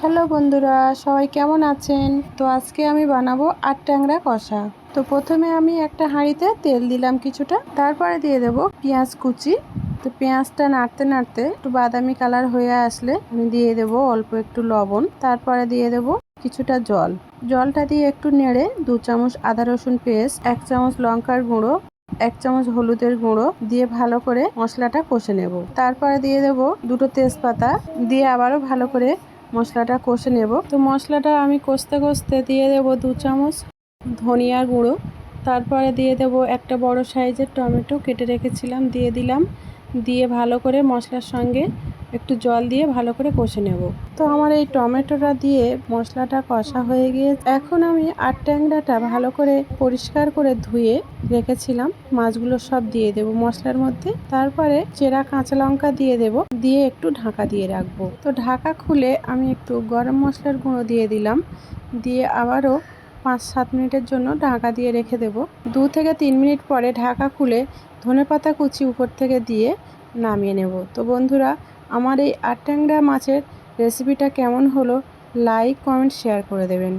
Hello বন্ধুরা, সবাই কেমন আছেন? তো আজকে আমি বানাবো আট ট্যাংরা কষা। তো প্রথমে আমি একটা হাঁড়িতে তেল দিলাম কিছুটা, তারপরে দিয়ে দেব পেঁয়াজ কুচি। তো পেঁয়াজটা নাড়তে নাড়তে একটু বাদামি কালার হয়ে আসলে আমি দিয়ে দেব অল্প একটু লবণ, তারপরে দিয়ে দেব কিছুটা জল। জলটা দিয়ে একটু নেড়ে দু চামচ আদা রসুন পেস্ট, এক চামচ লঙ্কার গুঁড়ো, এক চামচ হলুদের গুঁড়ো দিয়ে ভালো করে মশলাটা কষে নেব। তারপরে দিয়ে দেব দুটো তেজপাতা, দিয়ে আবারও ভালো করে মশলাটা কষে নেব। তো মশলাটা আমি কষতে কষতে দিয়ে দেব দু চামচ ধনিয়ার গুঁড়ো। তারপরে দিয়ে দেব একটা বড় সাইজের টমেটো কেটে রেখেছিলাম, দিয়ে দিলাম। দিয়ে ভালো করে মশলার সঙ্গে একটু জল দিয়ে ভালো করে কষে নেব। তো আমার এই টমেটোটা দিয়ে মশলাটা কষা হয়ে গিয়ে এখন আমি আট ট্যাংরাটা ভালো করে পরিষ্কার করে ধুয়ে রেখেছিলাম। মাছগুলো সব দিয়ে দেব মশলার মধ্যে। তারপরে চেরা কাঁচা লঙ্কা দিয়ে দেব। দিয়ে একটু ঢাকা দিয়ে রাখব। তো ঢাকা খুলে আমি একটু গরম মশলার গুঁড়ো দিয়ে দিলাম। দিয়ে আবারও পাঁচ সাত মিনিটের জন্য ঢাকা দিয়ে রেখে দেব। দু থেকে তিন মিনিট পরে ঢাকা খুলে ধনেপাতা কুচি উপর থেকে দিয়ে নামিয়ে নেব। তো বন্ধুরা আমার এই আট ট্যাংরা মাছের রেসিপিটা কেমন হলো লাইক কমেন্ট শেয়ার করে দেবেন।